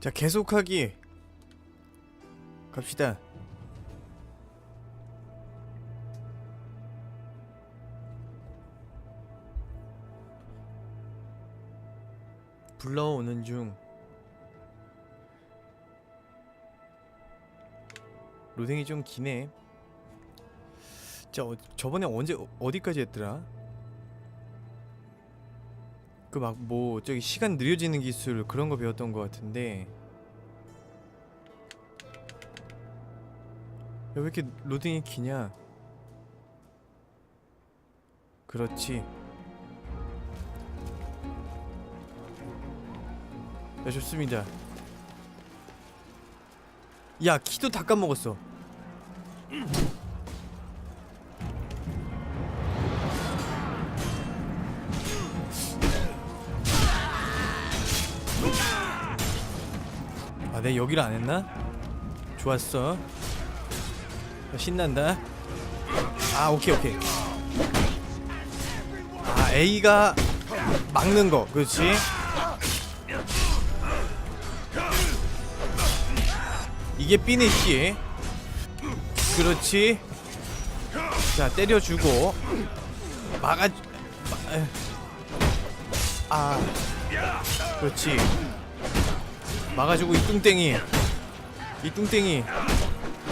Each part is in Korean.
자 계속하기. 갑시다. 불러오는 중. 로딩이 좀 기네. 자 어, 저번에 언제 어- 어디까지 했더라 그 막 뭐 저기 시간 느려지는 기술 그런 거 배웠던 것 같은데. 야, 왜 이렇게 로딩이 기냐? 그렇지. 야 좋습니다. 야 키도 다 까먹었어 아, 내 여기를 안 했나? 좋았어. 야, 신난다. 아, 오케이, 오케이. 아, A가 막는 거, 그렇지? 이게 피니시. 그렇지. 자, 때려주고. 막아. 아, 그렇지. 막아주고 이 뚱땡이. 이 뚱땡이.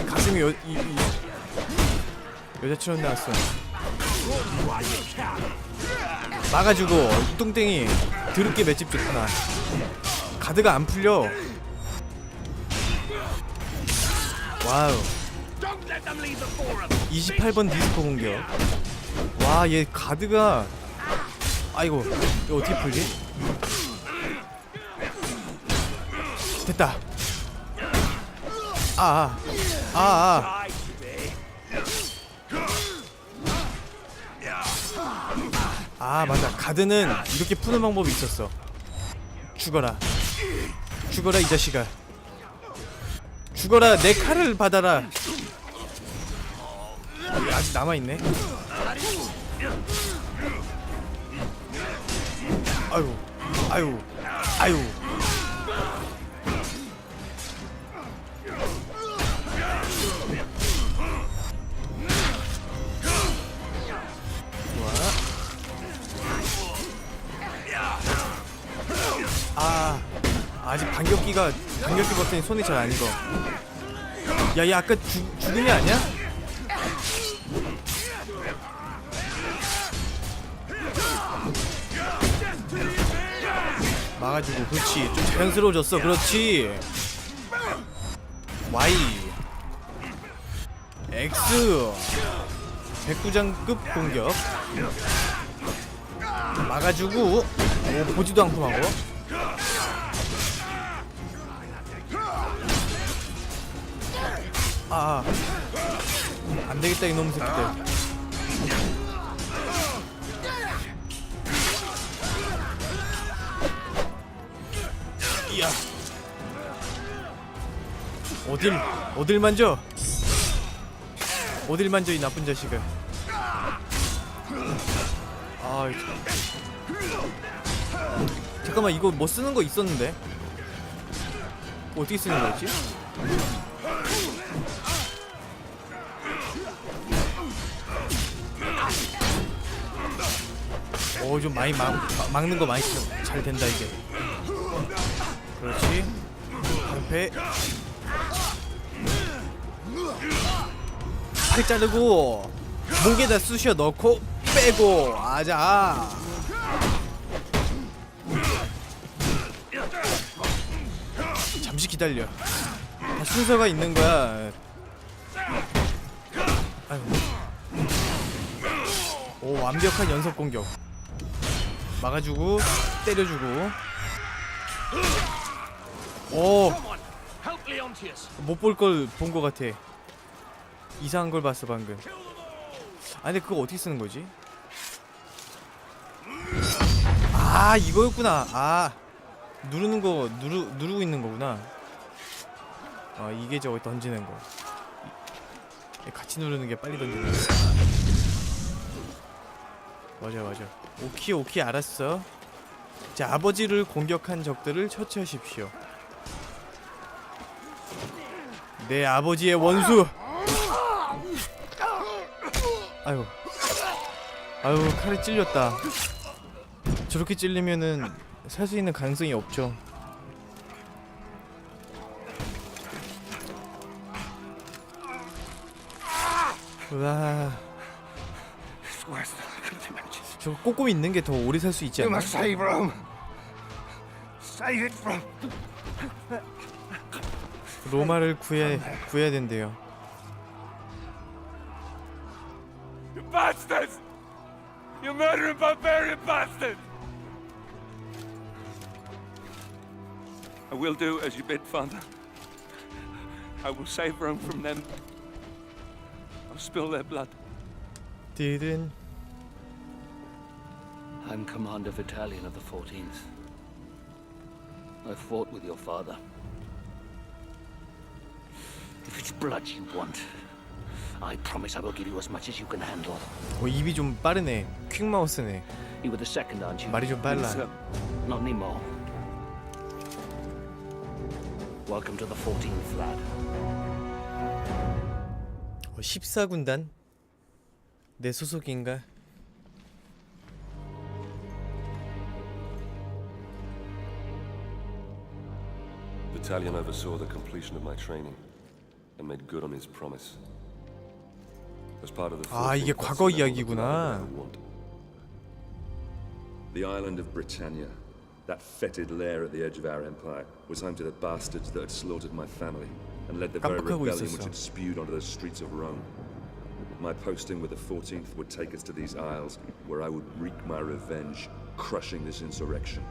가슴이 여, 이, 이, 여자처럼 나왔어. 막아주고 이 뚱땡이 드럽게 맷집 좋구나. 가드가 안 풀려. 와우. 28번 디스코 공격. 와 얘 가드가. 아이고 이거 어떻게 풀지? 됐다. 아, 아, 아, 아. 아, 맞아. 가드는 이렇게 푸는 방법이 있었어. 죽어라. 죽어라, 이 자식아. 죽어라, 내 칼을 받아라. 아직 남아 있네. 아유, 아유, 아유. 아직 반격기가 반격기 버튼이 손이 잘 안 익어. 야얘 아까 죽 죽은 애 아니야? 막아주고 그렇지. 좀 자연스러워졌어. 그렇지. Y. X. 백구장급 공격. 막아주고 오 보지도 않고 하고 아, 아. 안 되겠다 이놈 새끼들. 이야. 어딜 어딜 만져? 어딜 만져 이 나쁜 자식을? 아 잠깐만 이거 뭐 쓰는 거 있었는데? 어떻게 쓰는 거였지? 어좀 많이 막, 막- 막는 거 많이 써. 잘 된다 이게. 그렇지. 방패. 팔 자르고 목에다 쑤셔 넣고 빼고 아자. 잠시 기다려. 다 순서가 있는 거야. 아유. 오 완벽한 연속 공격 막아주고 때려주고. Leontius. 오못 볼 걸본거 같아. 이상한 걸 봤어 방금. 아 근데 그거 어떻게 쓰는 거지? 아 이거였구나. 아. 누르는 거 누르 누르고 있는 거구나. 아 이게 저거 던지는 거. 이- 같이 누르는 게 빨리 던지는 거 맞아 맞아 오키 오키 알았어 자 아버지를 공격한 적들을 처치하십시오 내 아버지의 원수. 아유, 아유 칼에 찔렸다. 저렇게 찔리면은 살 수 있는 가능성이 없죠. 와, 저 꼼꼼히 있는 게 더 오래 살 수 있지 You 않나? must save Rome. Save it from. 로마를 구해 구해야 된대요. You bastards! You murdering barbarian bastards! I will do as you bid, Father. I will save Rome from them. I'll spill their blood. 딜은 I'm Commander Battalion of the 14th. I fought with your father. If it's blood you want, I promise I will give you as much as you can handle. 어, 입이 좀 빠르네. 퀵 마우스네. You were the second, aren't you? 말이 좀 빨라. Sir, Not anymore. Welcome to the 14th, lad. 어, 14군단? 내 소속인가? Battalion oversaw the completion of my training and made good on his promise. As part of the 아, 14th, 이게 I 과거 surrendered all the 이야기구나. command I want. The island of Britannia, that fetid lair at the edge of our empire, was home to the bastards that had slaughtered my family and led the very 깜빡하고 rebellion 있었어. which had spewed onto the streets of Rome. My posting with the 14th would take us to these isles, where I would wreak my revenge, crushing this insurrection.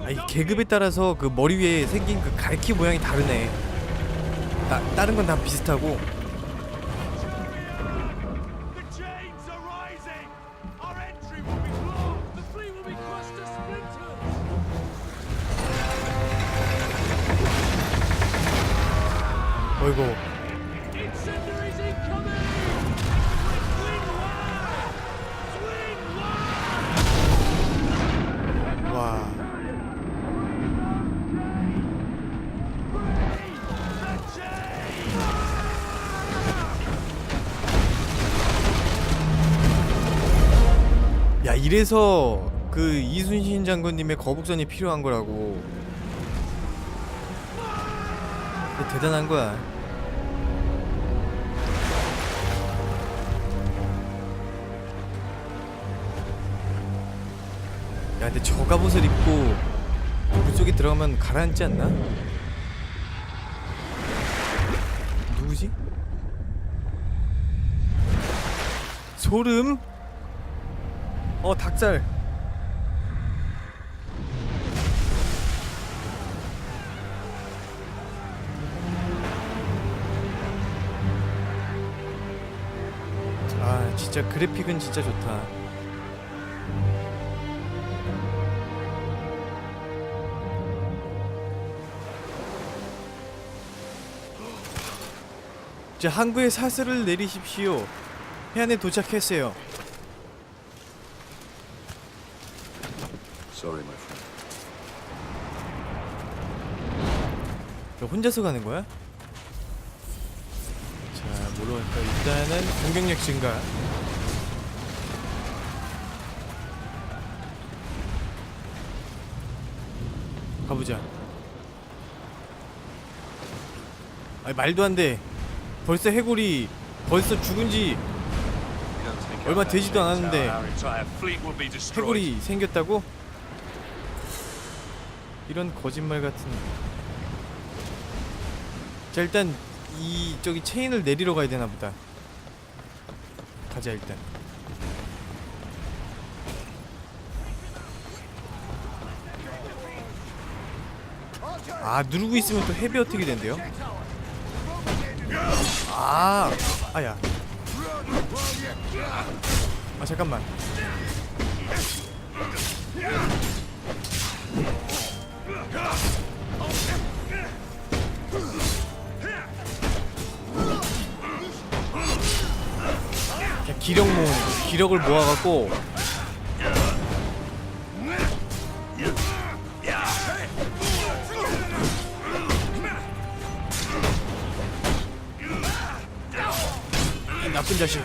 아, 이 docking. 계급에 따라서 그 머리 위에 생긴 그 갈퀴 모양이 다르네. 나, 다른 건 다 비슷하고 이래서 그 이순신 장군님의 거북선이 필요한 거라고 대단한 거야 야 근데 저 갑옷을 입고 물속에 들어가면 가라앉지 않나? 누구지? 소름? 어 닭살. 아 진짜 그래픽은 진짜 좋다. 자 항구에 사슬을 내리십시오. 해안에 도착했어요 Sorry, my friend. 너 혼자서 가는 거야? 자, 뭘로 할까? 일단은 공격력 증가. 가보자. 아니 말도 안 돼. 벌써 해골이 벌써 죽은 지 얼마 되지도 않았는데. 해골이 생겼다고? 이런 거짓말 같은. 자 일단 이 저기 체인을 내리러 가야 되나 보다. 가자 일단. 아 누르고 있으면 또 헤비 어떻게 된대요? 아 아야. 아 잠깐만. 기력 모으는 거. 기력을 모아갖고 이 나쁜 자식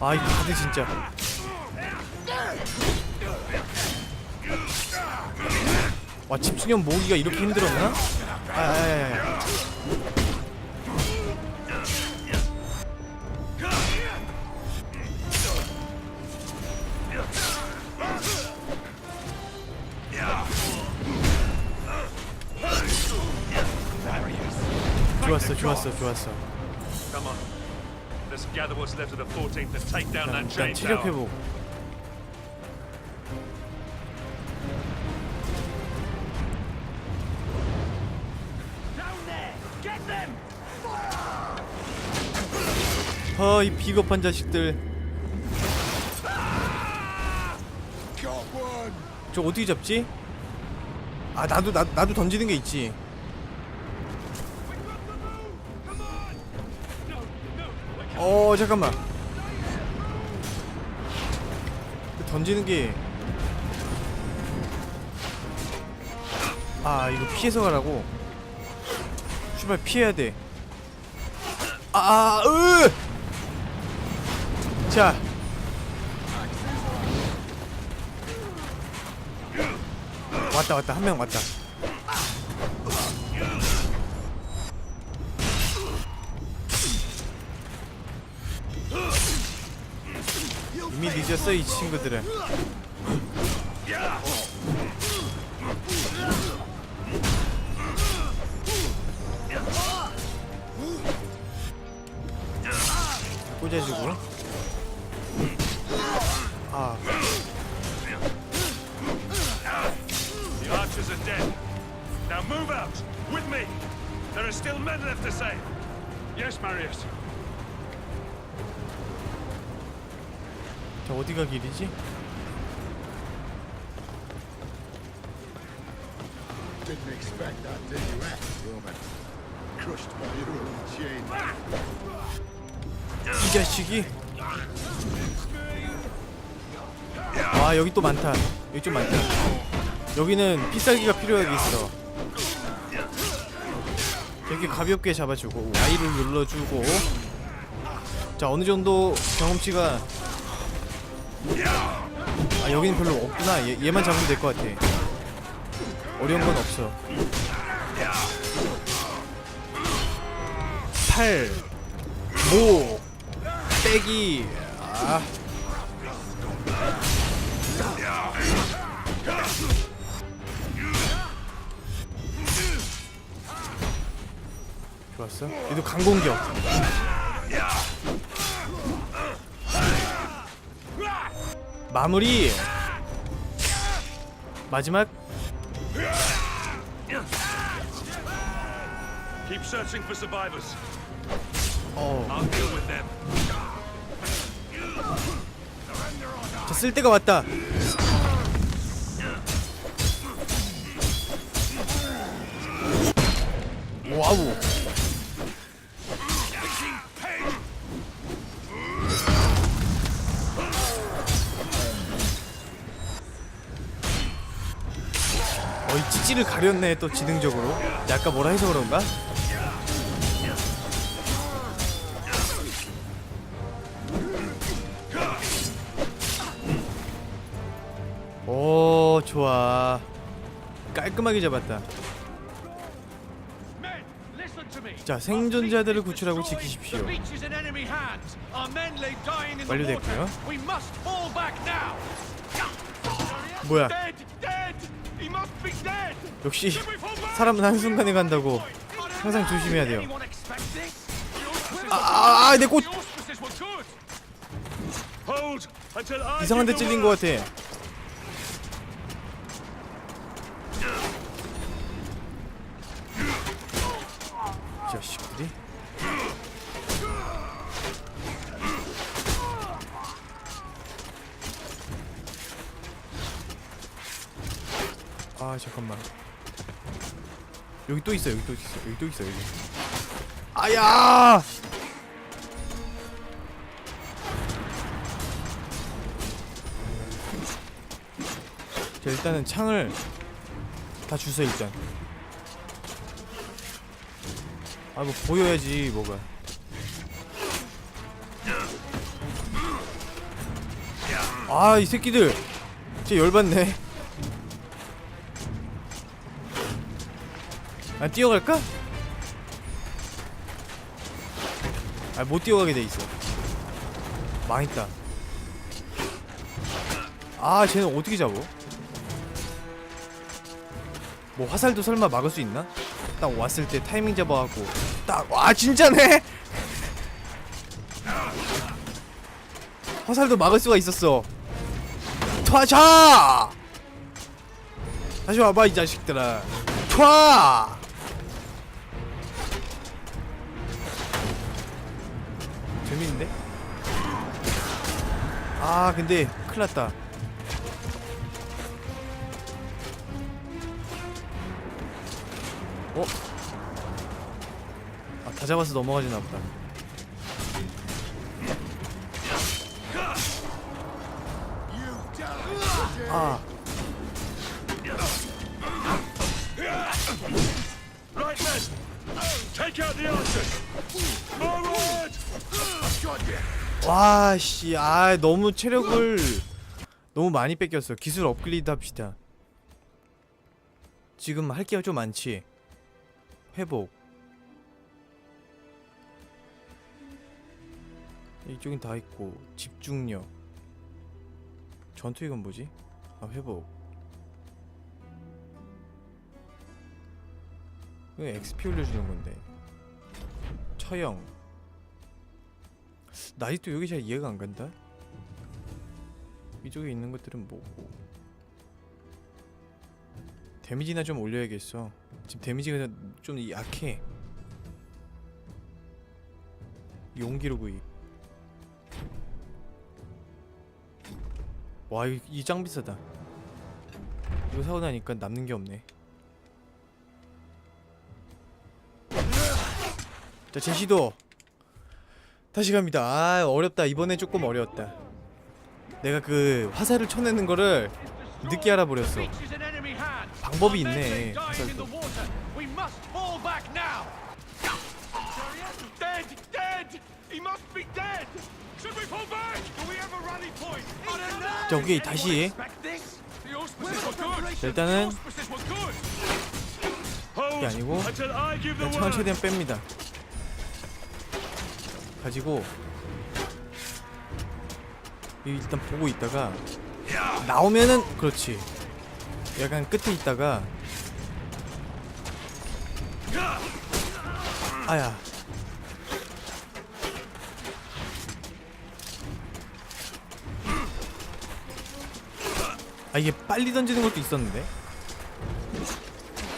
아이 다들 진짜 와 집중력 모으기가 이렇게 힘들었나? 아야야야 좋았어 좋았어 좋았어 left of the 14th and take down 일단, 체력. 회복 이 비겁한 자식들. 저 어떻게 잡지? 아 나도 나, 나도 던지는 게 있지. 어 잠깐만. 그 던지는 게. 아 이거 피해서 가라고? 출발 피해야 돼. 아, 으! 자. 왔다 왔다 한 명 왔다. 이미 늦었어 이 친구들은. 꽂아주고. Now move out! With me! There are still men left to save. Yes, Marius. 저 어디가 길이지? Didn't expect that, did you, eh, Roman? Crushed by your own chain. 이 자식이. 아 여기 또 많다. 여기 좀 많다. 여기는 피살기가 필요하겠어. 이렇게 가볍게 잡아주고 Y를 눌러주고. 자 어느 정도 경험치가. 아 여기는 별로 없구나. 얘, 얘만 잡으면 될 것 같아. 어려운 건 없어. 8모 빼기 아 좋았어 얘도 강공격 마무리 마지막 Keep searching for survivors. 어 I'll deal with them. 자, 쓸 때가 왔다. 와우. 찌찌를 가렸네 또 지능적으로. 약간 뭐라 해서 그런가? 오 좋아 깔끔하게 잡았다. 자 생존자들을 구출하고 지키십시오 완료됐고요. 뭐야 역시 사람은 한순간에 간다고 항상 조심해야 돼요. Anyone expect this? 아, 아, 내 꽃 이상한 데 찔린 것. 같아. 이 자식들이. 아 잠깐만. 여기 또 있어 여기 또 있어 여기 또 있어 여기. 아야! 자 일단은 창을 다 주세요 일단 아 뭐 보여야지 뭐가 아 이 새끼들 진짜 열받네 아 뛰어갈까? 아 못 뛰어가게 돼 있어. 망했다. 아 쟤는 어떻게 잡어? 뭐 화살도 설마 막을 수 있나? 딱 왔을 때 타이밍 잡아갖고 딱 와 진짜네? 화살도 막을 수가 있었어. 퇴자 다시 와봐 이 자식들아. 퇴 재밌는데? 아 근데 큰일났다 어? 아, 다 잡아서 넘어가지나 보다. 아. Take out the archers. Forward. 와, 씨, 아, 너무 체력을 너무 많이 뺏겼어. 기술 업그레이드 합시다. 지금 할 게 좀 많지. 회복. 이쪽엔 다 있고 집중력. 전투 이건 뭐지? 아, 회복. 이거 XP 올려주는 건데. 처형. 나 아직도 여기 잘 이해가 안 간다. 이쪽에 있는 것들은 뭐고? 데미지나 좀 올려야겠어. 지금 데미지가 좀 약해. 용기로 구입. 와, 이짱 비싸다. 이거 사고 나니까 남는 게 없네. 자, 제시도 다시 갑니다. 아, 어렵다. 이번에 조금 어려웠다. 내가 그 화살을 쳐내는 거를 늦게 알아버렸어. 방법이 있네, 화살도. 자, 오케이 다시. 자, 일단은 Hold 아니고 일단 창을. 최대한 뺍니다. 가지고 이 일단 보고 있다가 나오면은 그렇지. 약간 끝에 있다가 아야. 아 이게 빨리 던지는 것도 있었는데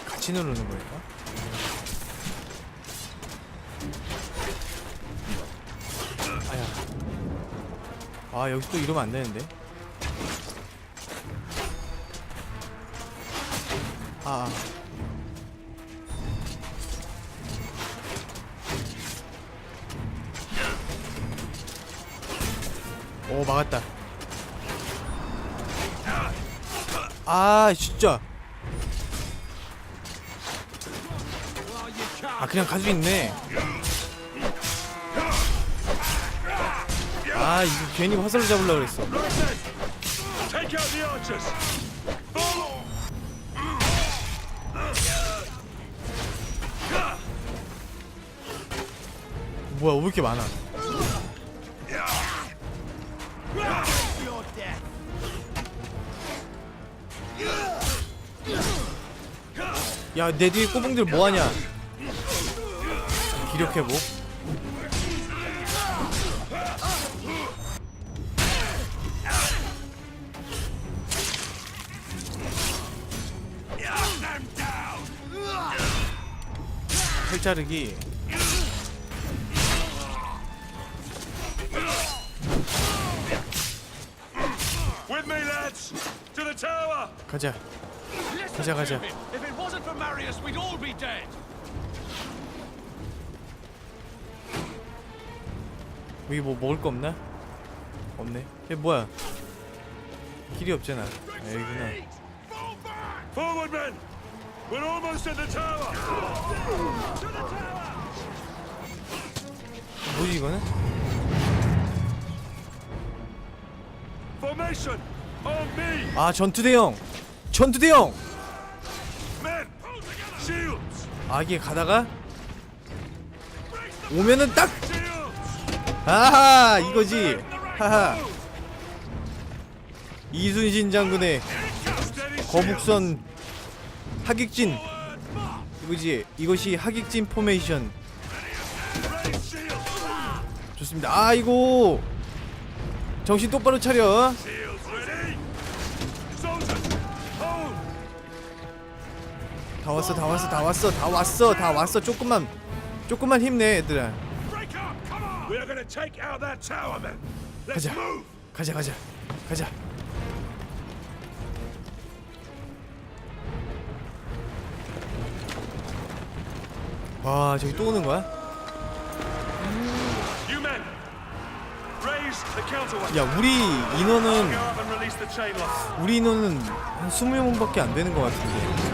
같이 누르는 거니까 아 여기서 또 이러면 안 되는데. 아, 아. 오 막았다. 아 진짜. 아 그냥 가지고 있네 이거 괜히 화살로 잡으려고 그랬어. 뭐야 왜 이렇게 많아 Your death. 야내 뒤에 꼬붕들 뭐하냐 기력 회복. 자르기. With me, lads! To the tower! 가자. 가자 가자. If it wasn't for Marius, we'd all be dead. 여기 뭐 먹을 거 없나? 없네. 얘 뭐야? 길이 없잖아. 아, 여기구나. We're almost at the tower! 뭐지 이거는? Formation! On me! 아 전투 대형. 전투 대형. Men! Shields! 아 이게 가다가 오면은 딱. Shields! 아하 이거지. 하하. 이순신 장군의 거북선 하객진. 이거지. 이것이 하객진 포메이션. 좋습니다. 아이고. 정신 똑바로 차려. 다 왔어, 다 왔어, 다 왔어, 다 왔어, 다 왔어. 조금만, 조금만 힘내, 얘들아. 가자! 가자, 가자, 가자. 와, 저기 또 오는 거야? 야, 우리 인원은. 우리 인원은 한 20명밖에 안 되는 것 같은데.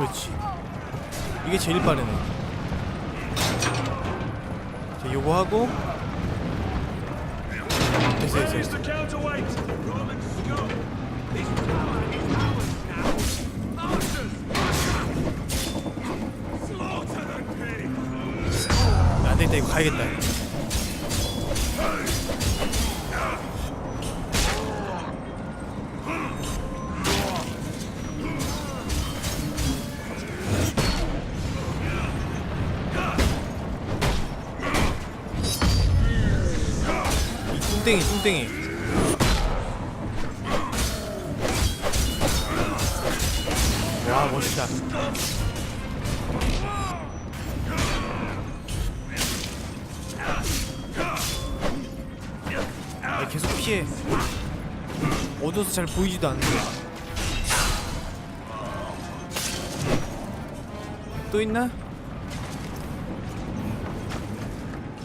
그렇지. 이게 제일 빠르네. 자, 요거 하고. 됐어, 됐어, Raise 됐어. the counterweight! Roman scum! This tower is ours now! Archers! Slaughter the pig! 안 되겠다, 이거 가야겠다. 뚱땡이, 뚱땡이. 와, 멋있다. 아, 계속 피해. 어두워서 잘 보이지도 않는데. 또 있나?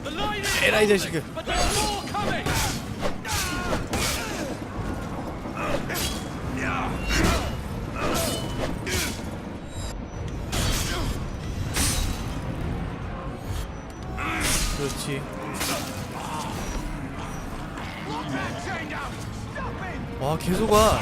The line is 에라 이 자식아. 그렇지. 와 계속 와.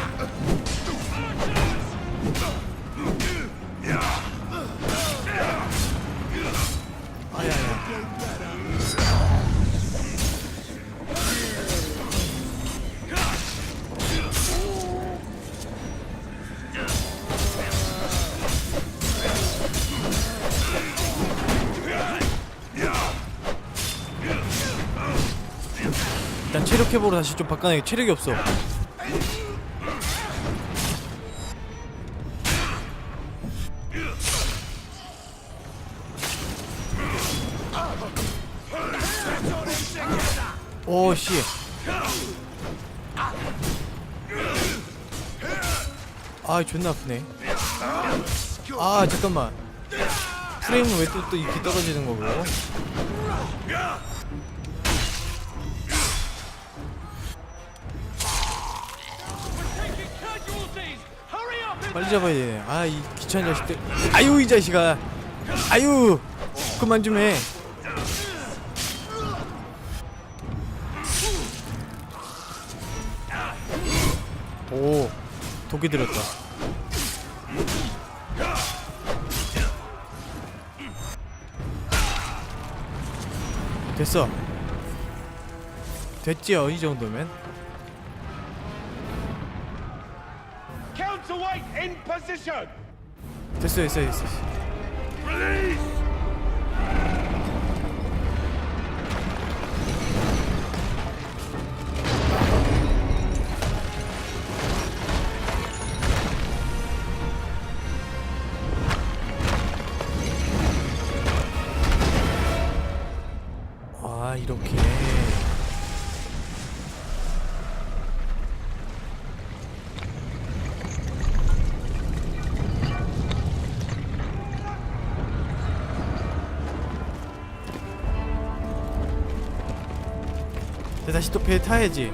일단 체력 회복으로 다시 좀 바꿔내. 체력이 없어. 오 씨. 아 존나 아프네. 아 잠깐만. 프레임은 왜 또 또 이렇게 떨어지는 거고? 빨리 잡아야 돼. 아이 귀찮은 자식들. 아유 이 자식아. 아유 그만 좀해. 오 독이 들었다. 됐어. 됐지, 어느 정도면? Counterweight in position! 됐어 됐어 됐어 Release! 아 이렇게 또 배에 타야지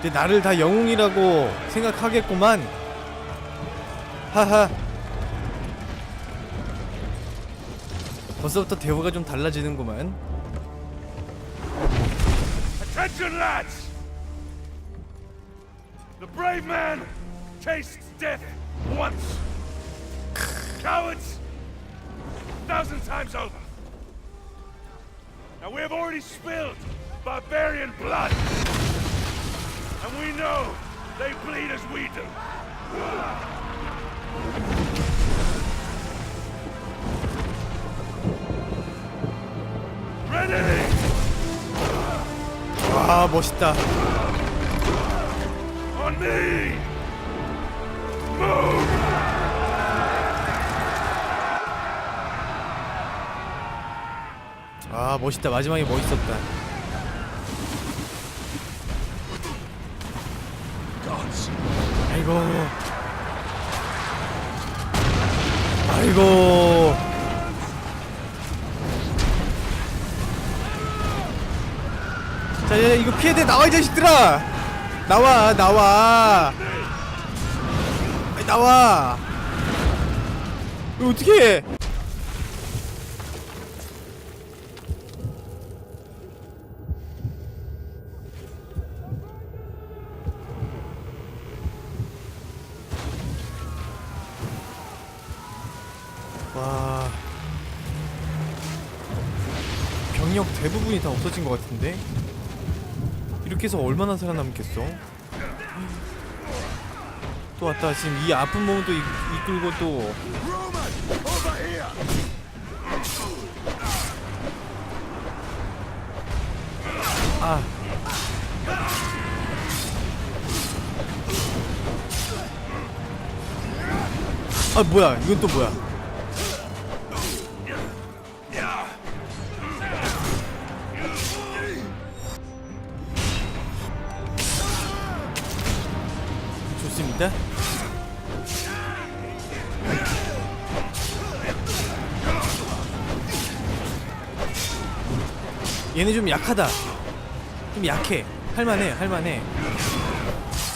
근데 나를 다 영웅이라고 생각하겠구만 하하 벌써부터 대우가 좀 달라지는구만 Attention, lads! The brave man tastes death once. Cowards, a thousand times over. Now we have already spilled barbarian blood. And we know they bleed as we do. Ready! 와 멋있다 On me! Move! 아 멋있다. 마지막에 멋있었다. 아이고. 아이고. 자 야, 이거 피해야 돼. 나와 이 자식들아. 나와 나와. 나와. 이거 어떻게 해 없어진 것 같은데 이렇게 해서 얼마나 살아남겠어? 또 왔다 지금 이 아픈 또 이, 이끌고 또! 아. 아 뭐야 이건 또 뭐야 얘네 좀 약하다. 좀 약해. 할만해 할만해.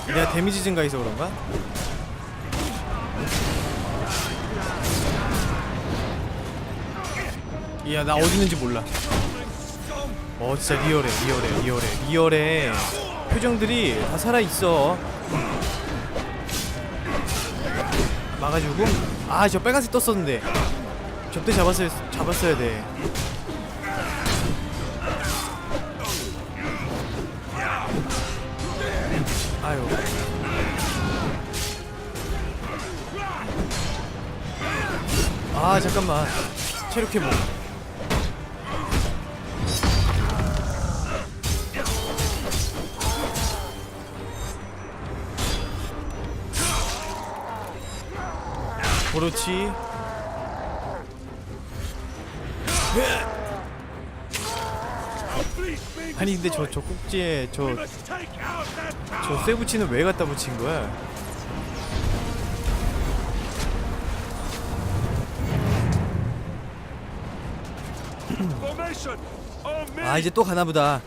내가 데미지 증가해서 그런가? 이야 나 어디 있는지 몰라. 어 진짜 리얼해 리얼해 리얼해 리얼해. 표정들이 다 살아있어. 막아주고. 아 저 빨간색 떴었는데. 접대 잡았어야 잡았어야 돼 아 잠깐만 체력 회복. 그렇지. Please be 아니 근데 저 저 꼭지에 저 저! 쇠붙이는 왜 갖다 붙인 거야? 아 이제 또 가나 보다.